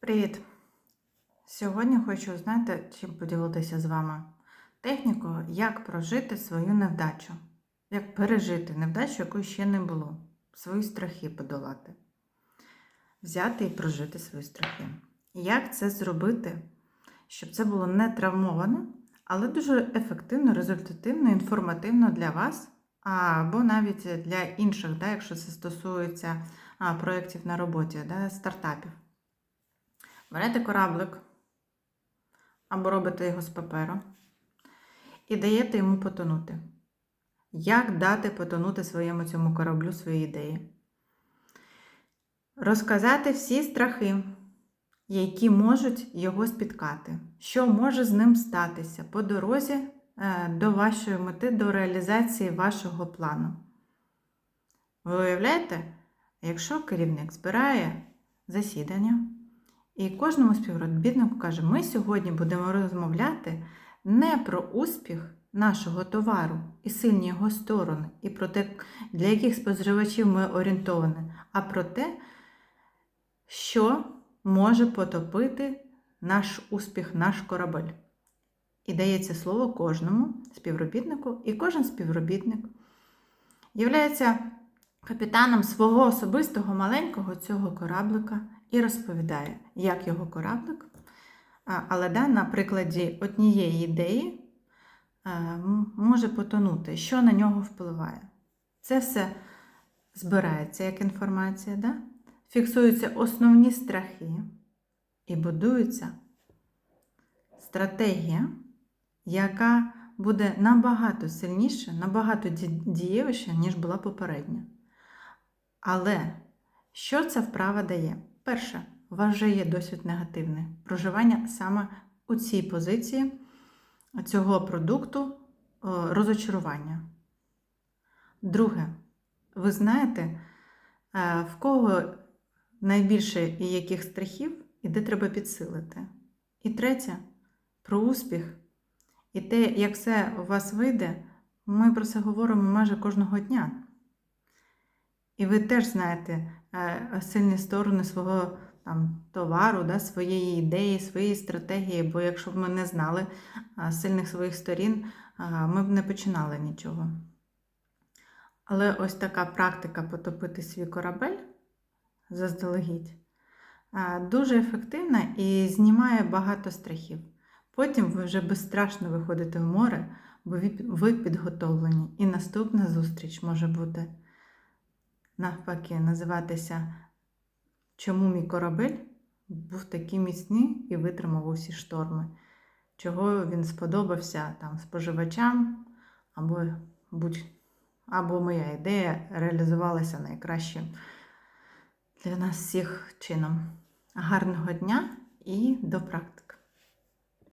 Привіт! Сьогодні хочу, знаєте, чим поділитися з вами. Технікою, як прожити свою невдачу, як пережити невдачу, якої ще не було, свої страхи подолати, взяти і прожити свої страхи. Як це зробити, щоб це було не травмовано, але дуже ефективно, результативно, інформативно для вас, або навіть для інших, да, якщо це стосується проєктів на роботі, да, стартапів. Берете кораблик або робите його з паперу і даєте йому потонути. Як дати потонути своєму цьому кораблю свої ідеї? Розказати всі страхи, які можуть його спіткати, що може з ним статися по дорозі е, до вашої мети, до реалізації вашого плану. Ви уявляєте, якщо керівник збирає засідання, і кожному співробітнику каже, ми сьогодні будемо розмовляти не про успіх нашого товару і сильні його сторони, і про те, для яких споживачів ми орієнтовані, а про те, що може потопити наш успіх, наш корабель. І дається слово кожному співробітнику, і кожен співробітник являється капітаном свого особистого маленького цього кораблика і розповідає, як його кораблик, але да, на прикладі однієї ідеї може потонути, що на нього впливає. Це все збирається як інформація, да? фіксуються основні страхи і будується стратегія, яка буде набагато сильніша, набагато дієвіша, ніж була попередня. Але що ця вправа дає? Перше, у вас вже є досвід негативний. Проживання саме у цій позиції цього продукту е, розочарування. Друге, ви знаєте, е, в кого найбільше і яких страхів, і де треба підсилити. І третє, про успіх. І те, як все у вас вийде, ми про це говоримо майже кожного дня. І ви теж знаєте сильні сторони свого там, товару, да, своєї ідеї, своєї стратегії. Бо якщо б ми не знали е, сильних своїх сторін, е, ми б не починали нічого. Але ось така практика потопити свій корабель заздалегідь е, дуже ефективна і знімає багато страхів. Потім ви вже безстрашно виходите в море, бо ви підготовлені. І наступна зустріч може бути навпаки називатися Чому мій корабель був такий міцний і витримав усі шторми? Чого він сподобався там споживачам, або, будь, або моя ідея реалізувалася найкращим для нас всіх чином. Гарного дня і до практики!